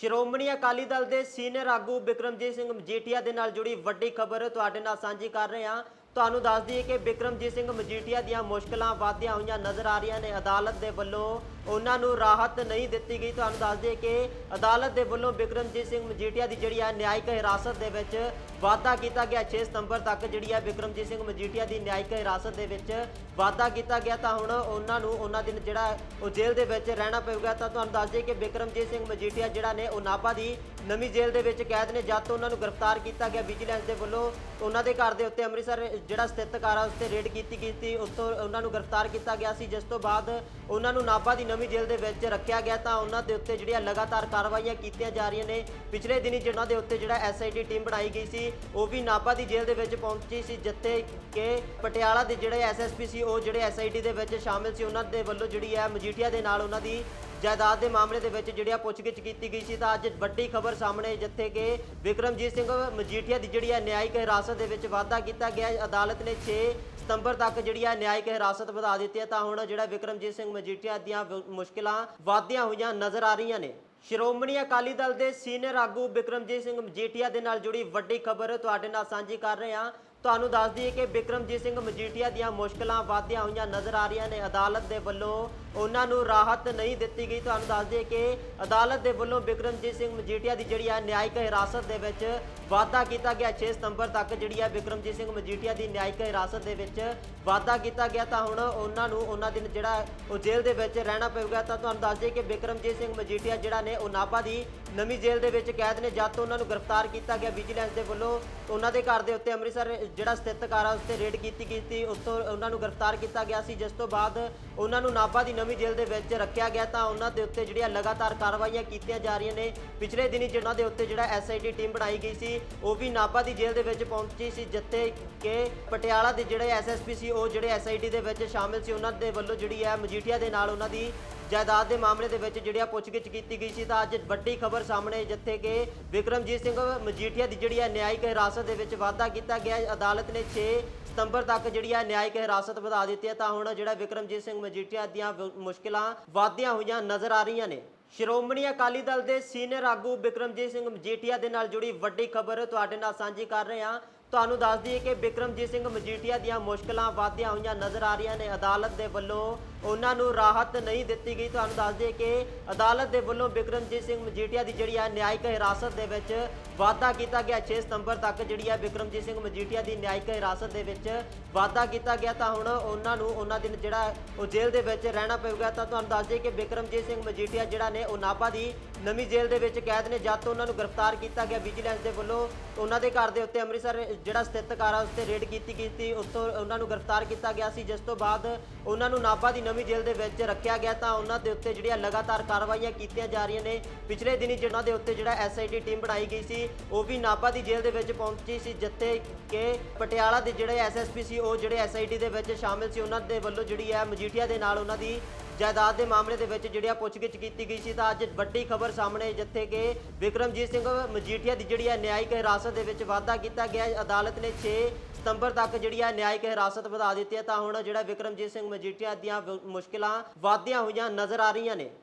ਸ਼੍ਰੋਮਣੀ ਅਕਾਲੀ ਦਲ ਦੇ ਸੀਨੀਅਰ ਆਗੂ ਬਿਕਰਮਜੀਤ ਸਿੰਘ ਮਜੀਠੀਆ ਦੇ ਨਾਲ ਜੁੜੀ ਵੱਡੀ ਖਬਰ ਤੁਹਾਡੇ ਨਾਲ ਸਾਂਝੀ ਕਰ ਰਹੇ ਹਾਂ। ਤੁਹਾਨੂੰ ਦੱਸ ਦਈਏ ਕਿ ਬਿਕਰਮਜੀਤ ਸਿੰਘ ਮਜੀਠੀਆ ਦੀਆਂ ਮੁਸ਼ਕਲਾਂ ਵਧਦੀਆਂ ਹੋਈਆਂ ਨਜ਼ਰ ਆ ਰਹੀਆਂ ਨੇ। ਅਦਾਲਤ ਦੇ ਵੱਲੋਂ ਉਹਨਾਂ ਨੂੰ ਰਾਹਤ ਨਹੀਂ ਦਿੱਤੀ ਗਈ। ਤੁਹਾਨੂੰ ਦੱਸ ਦਈਏ ਕਿ ਅਦਾਲਤ ਦੇ ਵੱਲੋਂ ਬਿਕਰਮਜੀਤ ਸਿੰਘ ਮਜੀਠੀਆ ਦੀ ਜਿਹੜੀ ਹੈ ਨਿਆਇਕ ਹਿਰਾਸਤ ਦੇ ਵਿੱਚ ਵਾਅਦਾ ਕੀਤਾ ਗਿਆ। 6 ਸਤੰਬਰ ਤੱਕ ਜਿਹੜੀ ਹੈ ਬਿਕਰਮਜੀਤ ਸਿੰਘ ਮਜੀਠੀਆ ਦੀ ਨਿਆਇਕ ਹਿਰਾਸਤ ਦੇ ਵਿੱਚ ਵਾਅਦਾ ਕੀਤਾ ਗਿਆ ਤਾਂ ਹੁਣ ਉਹਨਾਂ ਨੂੰ ਉਹਨਾਂ ਦਿਨ ਜਿਹੜਾ ਉਹ ਜੇਲ੍ਹ ਦੇ ਵਿੱਚ ਰਹਿਣਾ ਪਵੇਗਾ ਤਾਂ ਤੁਹਾਨੂੰ ਦੱਸ ਦਈਏ ਕਿ ਬਿਕਰਮਜੀਤ ਸਿੰਘ ਮਜੀਠੀਆ ਜਿਹੜਾ ਨੇ ਉਹ ਨਾਭਾ ਦੀ ਨਵੀਂ ਜੇਲ੍ਹ ਦੇ ਵਿੱਚ ਕੈਦ ਨੇ। ਜਦ ਤੋਂ ਉਹਨਾਂ ਨੂੰ ਗ੍ਰਿਫਤਾਰ ਕੀਤਾ ਗਿਆ ਵਿਜੀਲੈਂਸ ਦੇ ਵੱਲੋਂ, ਉਹਨਾਂ ਦੇ ਘਰ ਦੇ ਉੱਤੇ ਅੰਮ੍ਰਿਤਸਰ ਜਿਹੜਾ ਸਥਿਤ ਘਰ ਆ, ਉਸ ਤੇ ਰੇਡ ਕੀਤੀ ਗਈ ਸੀ। ਉਸ ਤੋਂ ਉਹਨਾਂ ਨੂੰ ਗ੍ਰਿਫਤਾਰ ਕੀਤਾ ਗਿਆ ਸੀ, ਜਿਸ ਤੋਂ ਬਾਅਦ ਉਹਨਾਂ ਨੂੰ ਨਾਭਾ ਦੀ ਨਵੀਂ ਜੇਲ੍ਹ ਦੇ ਵਿੱਚ ਰੱਖਿਆ ਗਿਆ ਤਾਂ ਉਹਨਾਂ ਦੇ ਉੱਤੇ ਜਿਹੜੀਆਂ ਲਗਾਤਾਰ ਕਾਰਵਾਈਆਂ ਕੀਤੀਆਂ ਜਾ ਰਹੀਆਂ ਨੇ। ਪਿਛਲੇ ਦਿਨੀ ਜਿਹਨਾਂ ਦੇ ਉੱਤੇ ਜਿਹੜਾ ਐਸਆਈਟੀ ਟੀਮ ਬਣਾਈ ਗਈ ਸੀ, ਉਹ ਵੀ ਨਾਭਾ ਦੀ ਜੇਲ੍ਹ ਦੇ ਵਿੱਚ ਪਹੁੰਚੀ ਸੀ, ਜਿੱਥੇ ਕਿ ਪਟਿਆਲਾ ਦੇ ਜਿਹੜੇ ਐਸਐਸਪੀ ਸੀ, ਉਹ ਜਿਹੜੇ ਐਸਆਈਟੀ ਦੇ ਵਿੱਚ ਸ਼ਾਮਿਲ ਸੀ। ਉਹਨਾਂ ਦੇ ਵੱਲੋਂ ਜਿਹੜੀ ਹੈ ਮਜੀਠੀਆ ਦੇ ਨਾਲ ਉਹਨਾਂ ਦੀ ਜਾਇਦਾਦ ਦੇ ਮਾਮਲੇ ਦੇ ਵਿੱਚ ਜਿਹੜੀ ਆ ਪੁੱਛਗਿੱਛ ਕੀਤੀ ਗਈ ਸੀ, ਤਾਂ ਅੱਜ ਵੱਡੀ ਖਬਰ ਸਾਹਮਣੇ ਜਿੱਥੇ ਕਿ ਵਿਕਰਮਜੀਤ ਸਿੰਘ ਮਜੀਠੀਆ ਦੀ ਜਿਹੜੀ ਆ ਨਿਆਇਕ ਹਿਰਾਸਤ ਦੇ ਵਿੱਚ ਵਾਅਦਾ ਕੀਤਾ ਗਿਆ। ਅਦਾਲਤ ਨੇ 6 ਸਤੰਬਰ ਤੱਕ ਜਿਹੜੀ ਆ ਨਿਆਇਕ ਹਿਰਾਸਤ ਵਧਾ ਦਿੱਤੀ ਹੈ, ਤਾਂ ਹੁਣ ਜਿਹੜਾ ਵਿਕਰਮਜੀਤ ਸਿੰਘ ਮਜੀਠੀਆ ਦੀਆਂ ਵ- ਮੁਸ਼ਕਿਲਾਂ ਵਧਦੀਆਂ ਹੋਈਆਂ ਨਜ਼ਰ ਆ ਰਹੀਆਂ ਨੇ। ਸ਼੍ਰੋਮਣੀ ਅਕਾਲੀ ਦਲ ਦੇ ਸੀਨੀਅਰ ਆਗੂ ਬਿਕਰਮਜੀਤ ਸਿੰਘ ਮਜੀਠੀਆ ਦੇ ਨਾਲ ਜੁੜੀ ਵੱਡੀ ਖਬਰ ਤੁਹਾਡੇ ਨਾਲ ਸਾਂਝੀ ਕਰ ਰਹੇ ਹਾਂ। ਤੁਹਾਨੂੰ ਦੱਸ ਦਈਏ ਕਿ ਬਿਕਰਮਜੀਤ ਸਿੰਘ ਮਜੀਠੀਆ ਦੀਆਂ ਮੁਸ਼ਕਲਾਂ ਵਾਧੀਆਂ ਹੋਈਆਂ ਨਜ਼ਰ ਆ ਰਹੀਆਂ ਨੇ। ਅਦਾਲਤ ਦੇ ਵੱਲੋਂ ਉਹਨਾਂ ਨੂੰ ਰਾਹਤ ਨਹੀਂ ਦਿੱਤੀ ਗਈ। ਤੁਹਾਨੂੰ ਦੱਸ ਦਈਏ ਕਿ ਅਦਾਲਤ ਦੇ ਵੱਲੋਂ ਬਿਕਰਮਜੀਤ ਸਿੰਘ ਮਜੀਠੀਆ ਦੀ ਜਿਹੜੀ ਹੈ ਨਿਆਇਕ ਹਿਰਾਸਤ ਦੇ ਵਿੱਚ ਵਾਅਦਾ ਕੀਤਾ ਗਿਆ। 6 ਸਤੰਬਰ ਤੱਕ ਜਿਹੜੀ ਹੈ ਬਿਕਰਮਜੀਤ ਸਿੰਘ ਮਜੀਠੀਆ ਦੀ ਨਿਆਇਕ ਹਿਰਾਸਤ ਦੇ ਵਿੱਚ ਵਾਅਦਾ ਕੀਤਾ ਗਿਆ ਤਾਂ ਹੁਣ ਉਹਨਾਂ ਨੂੰ ਉਹਨਾਂ ਦਿਨ ਜਿਹੜਾ ਉਹ ਜੇਲ੍ਹ ਦੇ ਵਿੱਚ ਰਹਿਣਾ ਪਵੇਗਾ। ਤਾਂ ਤੁਹਾਨੂੰ ਦੱਸ ਦਈਏ ਕਿ ਬਿਕਰਮਜੀਤ ਸਿੰਘ ਮਜੀਠੀਆ ਜਿਹੜਾ ਨੇ ਉਹ ਨਾਭਾ ਦੀ ਨਵੀਂ ਜੇਲ੍ਹ ਦੇ ਵਿੱਚ ਕੈਦ ਨੇ, ਜਦ ਤੋਂ ਉਹਨਾਂ ਨੂੰ ਗ੍ਰਿਫਤਾਰ ਕੀਤਾ ਗਿਆ ਵਿਜੀਲੈਂਸ ਦੇ ਵੱਲੋਂ, ਉਹਨਾਂ ਦੇ ਘਰ ਦੇ ਉੱਤੇ ਅੰਮ੍ਰਿਤਸਰ ਜਿਹੜਾ ਸਥਿਤ ਘਰ ਆ ਉਸ ਤੇ ਰੇਡ ਕੀਤੀ ਗਈ ਸੀ, ਉਸ ਤੋਂ ਉਹਨਾਂ ਨੂੰ ਗ੍ਰਿਫਤਾਰ ਕੀਤਾ ਗਿਆ ਸੀ, ਜਿਸ ਤੋਂ ਬਾਅਦ ਉਹਨਾਂ ਨੂੰ ਨਾਭਾ ਦੀ ਨਵੀਂ ਜੇਲ੍ਹ ਦੇ ਵਿੱਚ ਰੱਖਿਆ ਗਿਆ, ਤਾਂ ਉਹਨਾਂ ਦੇ ਉੱਤੇ ਜਿਹੜੀਆਂ ਲਗਾਤਾਰ ਕਾਰਵਾਈਆਂ ਕੀਤੀਆਂ ਜਾ ਰਹੀਆਂ ਨੇ। ਪਿਛਲੇ ਦਿਨੀ ਜਿਹਨਾਂ ਦੇ ਉੱਤੇ ਜਿਹੜਾ ਐਸਆਈਟੀ ਟੀਮ ਬਣਾਈ ਗਈ ਸੀ, ਉਹ ਵੀ ਨਾਭਾ ਦੀ ਜੇਲ੍ਹ ਦੇ ਵਿੱਚ ਪਹੁੰਚੀ ਸੀ, ਜਿੱਥੇ ਕਿ ਪਟਿਆਲਾ ਦੇ ਜਿਹੜੇ ਐਸਐਸਪੀ ਸੀ, ਉਹ ਜਿਹੜੇ ਐਸਆਈਟੀ ਦੇ ਵਿੱਚ ਸ਼ਾਮਿਲ ਸੀ, ਉਹਨਾਂ ਦੇ ਵੱਲੋਂ ਜਿਹੜੀ ਹੈ ਮਜੀਠੀਆ ਦੇ ਨਾਲ ਉਹਨਾਂ ਦੀ ਜਾਇਦਾਦ ਦੇ ਮਾਮਲੇ ਦੇ ਵਿੱਚ ਜਿਹੜੀ ਆ ਪੁੱਛਗਿੱਛ ਕੀਤੀ ਗਈ ਸੀ, ਤਾਂ ਅੱਜ ਵੱਡੀ ਖਬਰ ਸਾਹਮਣੇ ਜਿੱਥੇ ਕਿ ਵਿਕਰਮਜੀਤ ਸਿੰਘ ਮਜੀਠੀਆ ਦੀ ਜਿਹੜੀ ਆ ਨਿਆਇਕ ਹਿਰਾਸਤ ਦੇ ਵਿੱਚ ਵਾਅਦਾ ਕੀਤਾ ਗਿਆ ਅਦਾਲਤ ਨੇ 6 ਸਤੰਬਰ ਤੱਕ ਜਿਹੜੀ ਆ ਨਿਆਇਕ ਹਿਰਾਸਤ ਵਧਾ ਦਿੱਤੀ ਹੈ। ਤਾਂ ਹੁਣ ਜਿਹੜਾ ਵਿਕਰਮਜੀਤ ਸਿੰਘ ਮਜੀਠੀਆ ਦੀਆਂ ਵ- ਮੁਸ਼ਕਿਲਾਂ ਵਧਦੀਆਂ ਹੋਈਆਂ ਨਜ਼ਰ ਆ ਰਹੀਆਂ ਨੇ। ਸ਼੍ਰੋਮਣੀ ਅਕਾਲੀ ਦਲ ਦੇ ਸੀਨੀਅਰ ਆਗੂ ਬਿਕਰਮਜੀਤ ਸਿੰਘ ਮਜੀਠੀਆ ਦੇ ਨਾਲ ਜੁੜੀ ਵੱਡੀ ਖਬਰ ਤੁਹਾਡੇ ਨਾਲ ਸਾਂਝੀ ਕਰ ਰਹੇ ਹਾਂ। ਤੁਹਾਨੂੰ ਦੱਸ ਦਈਏ ਕਿ ਬਿਕਰਮਜੀਤ ਸਿੰਘ ਮਜੀਠੀਆ ਦੀਆਂ ਮੁਸ਼ਕਲਾਂ ਵਾਧੀਆਂ ਹੋਈਆਂ ਨਜ਼ਰ ਆ ਰਹੀਆਂ ਨੇ। ਅਦਾਲਤ ਦੇ ਵੱਲੋਂ ਉਹਨਾਂ ਨੂੰ ਰਾਹਤ ਨਹੀਂ ਦਿੱਤੀ ਗਈ। ਤੁਹਾਨੂੰ ਦੱਸ ਦਈਏ ਕਿ ਅਦਾਲਤ ਦੇ ਵੱਲੋਂ ਬਿਕਰਮਜੀਤ ਸਿੰਘ ਮਜੀਠੀਆ ਦੀ ਜਿਹੜੀ ਹੈ ਨਿਆਇਕ ਹਿਰਾਸਤ ਦੇ ਵਿੱਚ ਵਾਅਦਾ ਕੀਤਾ ਗਿਆ। 6 ਸਤੰਬਰ ਤੱਕ ਜਿਹੜੀ ਹੈ ਬਿਕਰਮਜੀਤ ਸਿੰਘ ਮਜੀਠੀਆ ਦੀ ਨਿਆਇਕ ਹਿਰਾਸਤ ਦੇ ਵਿੱਚ ਵਾਅਦਾ ਕੀਤਾ ਗਿਆ ਤਾਂ ਹੁਣ ਉਹਨਾਂ ਨੂੰ ਉਹਨਾਂ ਦਿਨ ਜਿਹੜਾ ਉਹ ਜੇਲ੍ਹ ਦੇ ਵਿੱਚ ਰਹਿਣਾ ਪਵੇਗਾ ਤਾਂ ਤੁਹਾਨੂੰ ਦੱਸ ਦਈਏ ਕਿ ਬਿਕਰਮਜੀਤ ਸਿੰਘ ਮਜੀਠੀਆ ਜਿਹੜਾ ਨੇ ਉਹ ਨਾਭਾ ਦੀ ਨਵੀਂ ਜੇਲ੍ਹ ਦੇ ਵਿੱਚ ਕੈਦ ਨੇ, ਜਦ ਤੋਂ ਉਹਨਾਂ ਨੂੰ ਗ੍ਰਿਫਤਾਰ ਕੀਤਾ ਗਿਆ ਵਿਜੀਲੈਂਸ ਦੇ ਵੱਲੋਂ, ਉਹਨਾਂ ਦੇ ਘਰ ਦੇ ਉੱਤੇ ਅੰਮ੍ਰਿਤਸਰ ਜਿਹੜਾ ਸਥਿਤ ਘਰ ਆ ਉਸ ਤੇ ਰੇਡ ਕੀਤੀ ਗਈ ਸੀ ਉਸ ਤੋਂ ਉਹਨਾਂ ਨੂੰ ਗ੍ਰਿਫਤਾਰ ਕੀਤਾ ਗਿਆ ਸੀ, ਜਿਸ ਤੋਂ ਬਾਅਦ ਉਹਨਾਂ ਨੂੰ ਨਾਭਾ ਦੀ ਨਵੀਂ ਜੇਲ੍ਹ ਦੇ ਵਿੱਚ ਰੱਖਿਆ ਗਿਆ ਤਾਂ ਉਹਨਾਂ ਦੇ ਉੱਤੇ ਜਿਹੜੀਆਂ ਲਗਾਤਾਰ ਕਾਰਵਾਈਆਂ ਕੀਤੀਆਂ ਜਾ ਰਹੀਆਂ ਨੇ। ਪਿਛਲੇ ਦਿਨੀ ਜਿਹਨਾਂ ਦੇ ਉੱਤੇ ਜਿਹੜਾ ਐਸਆਈਟੀ ਟੀਮ ਬਣਾਈ ਗਈ ਸੀ, ਉਹ ਵੀ ਨਾਭਾ ਦੀ ਜੇਲ੍ਹ ਦੇ ਵਿੱਚ ਪਹੁੰਚੀ ਸੀ, ਜਿੱਥੇ ਕਿ ਪਟਿਆਲਾ ਦੇ ਜਿਹੜੇ ਐਸਐਸਪੀ ਸੀ, ਉਹ ਜਿਹੜੇ ਐਸਆਈਟੀ ਦੇ ਵਿੱਚ ਸ਼ਾਮਿਲ ਸੀ, ਉਹਨਾਂ ਦੇ ਵੱਲੋਂ ਜਿਹੜੀ ਹੈ ਮਜੀਠੀਆ ਦੇ ਨਾਲ ਉਹਨਾਂ ਦੀ ਜਾਇਦਾਦ ਦੇ ਮਾਮਲੇ ਦੇ ਵਿੱਚ ਜਿਹੜੀ ਆ ਪੁੱਛਗਿੱਛ ਕੀਤੀ ਗਈ ਸੀ ਤਾਂ ਅੱਜ ਵੱਡੀ ਖਬਰ ਸਾਹਮਣੇ ਜਿੱਥੇ ਕਿ ਵਿਕਰਮਜੀਤ ਸਿੰਘ ਮਜੀਠੀਆ ਦੀ ਜਿਹੜੀ ਆ ਨਿਆਇਕ ਹਿਰਾਸਤ ਦੇ ਵਿੱਚ ਵਾਅਦਾ ਕੀਤਾ ਗਿਆ। ਅਦਾਲਤ ਨੇ 6 ਸਤੰਬਰ ਤੱਕ ਜਿਹੜੀ ਆ ਨਿਆਇਕ ਹਿਰਾਸਤ ਵਧਾ ਦਿੱਤੀ ਹੈ। ਤਾਂ ਹੁਣ ਜਿਹੜਾ ਵਿਕਰਮਜੀਤ ਸਿੰਘ ਮਜੀਠੀਆ ਦੀਆਂ ਵ- ਮੁਸ਼ਕਿਲਾਂ ਵਧਦੀਆਂ ਹੋਈਆਂ ਨਜ਼ਰ ਆ ਰਹੀਆਂ ਨੇ।